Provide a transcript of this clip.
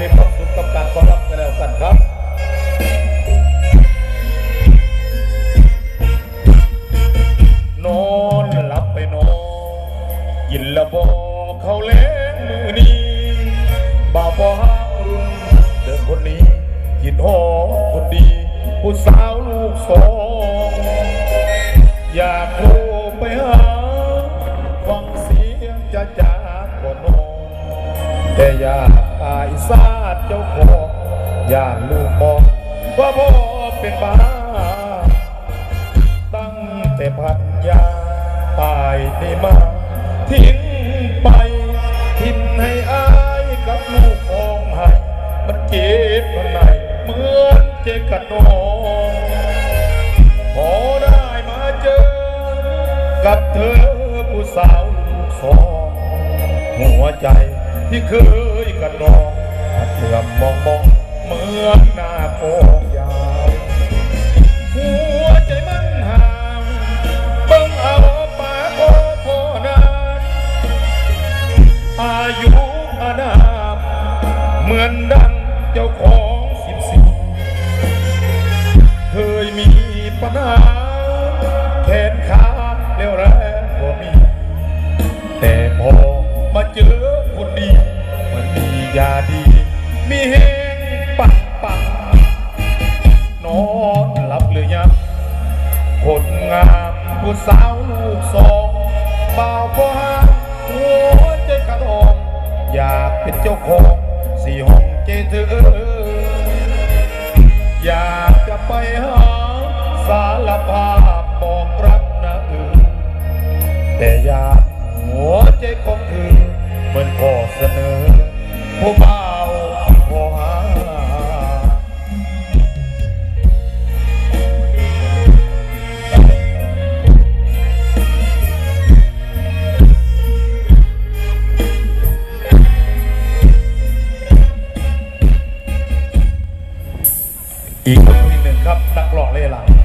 มีความสุขกับการต้อรับกันแล้วกันครับนอนหลับไปนอนยินละบอเขาเล่นมือนี้บ่าวบ่หาวรุ่นเดินคนนี้ยินหอคนดี ผู้สาวลูกสองอยากโทรไปหาฟังเสียงจ้าจ้าคนนอนแต่อยากายซาดเจ้าของอย่าลูกมองว่าพ่อเป็นบ้า ตั้งแต่พันยาตายได้มาทิ้งไปทิ้งให้อายกับลูกของให้มันเจ็บข้างในเหมือนเจ็บกับน้องพอได้มาเจอ กับเธอผู้สาวลูกสองหัวใจที่เคยกันนอง เหลื่อมมองมองเหมือนหน้าโกยาวหัวใจมันห่างเบิ่งเอาปากโอพอนานอายุอานามเหมือนดังเจ้าของสิบสี่เคยมีปัญหาแขนขาเร็วแรงก็มี แต่พอมาเจอคนดีมันมียาดี มีแห้งปังปังนอนหลับหรือยังคนงามผู้สาวลูกสองบ่าวก็หาหัวใจกระดองอยากเป็นเจ้าของสี่ห้องเจเธออยากจะไปหาสารภาพบอกรักนะเออแต่อยากหัวใจของเธอเหมือนขอเสนอผู้บ่า อีกคนหนึ่งครับนักร้องเล่หลัง